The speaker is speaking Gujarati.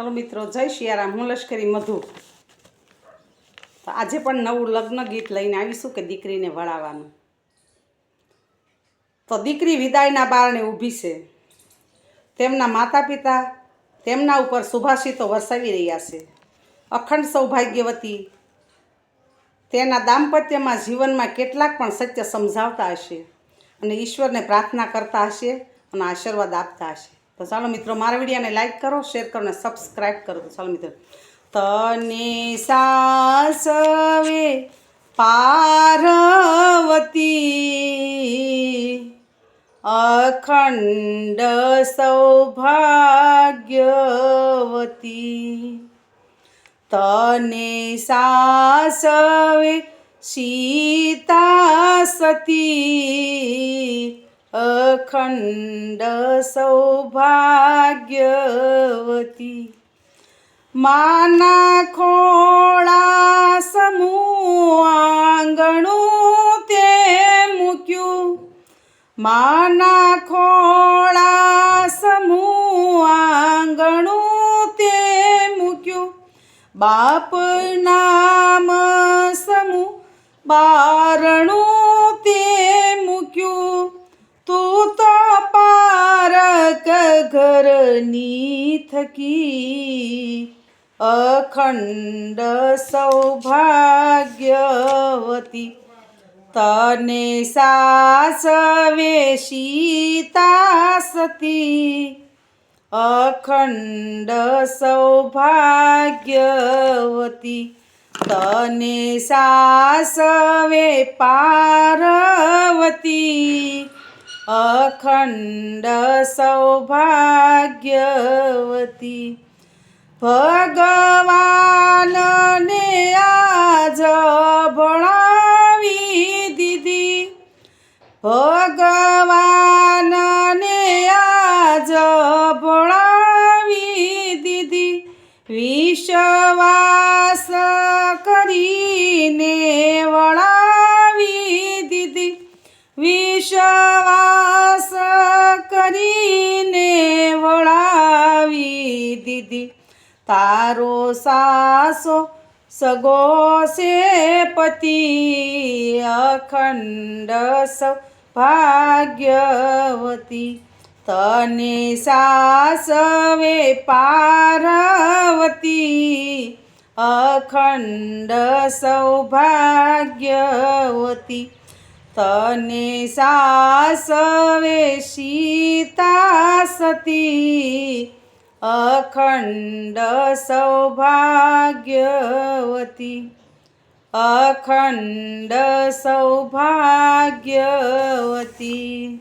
ચાલો મિત્રો, જય શિયારામ. હું લશ્કરી મધુ. તો આજે પણ નવું લગ્ન ગીત લઈને આવીશું કે દીકરીને વળાવવાનું? તો દીકરી વિદાયના બારણે ઊભી છે. તેમના માતા પિતા તેમના ઉપર સુભાષિતો વરસાવી રહ્યા છે. અખંડ સૌભાગ્યવતી તેના દાંપત્યમાં જીવનમાં કેટલાક પણ સત્ય સમજાવતા હશે અને ઈશ્વરને પ્રાર્થના કરતા હશે અને આશીર્વાદ આપતા હશે. તો ચાલો મિત્રો, મારા વિડીયાને લાઈક કરો શેર કરો અને સબસ્ક્રાઈબ કરો. તો ચાલો મિત્રો, તને સાસવે પાર્વતી અખંડ સૌભાગ્યવતી. તને સાસવે સીતા સતી અખંડ સૌભાગ્યવતી માના ખોળા સમૂહ આંગણું તે મૂક્યું માના ખોળા સમૂહ આંગણું તે મૂક્યું બાપ નામ સમૂહ બારણું પારક ઘરની થકી અખંડ સૌભાગ્યવતી તને સાસવે સીતા સતી અખંડ સૌભાગ્યવતી તને સાસવે પાર્વતી અખંડ સૌભાગ્યવતી. ભગવાનને આજ ભણાવી દીધી. ભગવાનને આજ ભણાવી દીધી. વિશ્વાસ કરીને વળાવી દીધી. વિશ્વાસ કરીને વળાવી દીધી. તારો સાસો સગો સે પતિ અખંડ સૌભાગ્યવતી તને સાસવે પાર્વતી અખંડ સૌભાગ્યવતી તને સાસવે સીતા સતી અખંડ સૌભાગ્યવતી. અખંડ સૌભાગ્યવતી.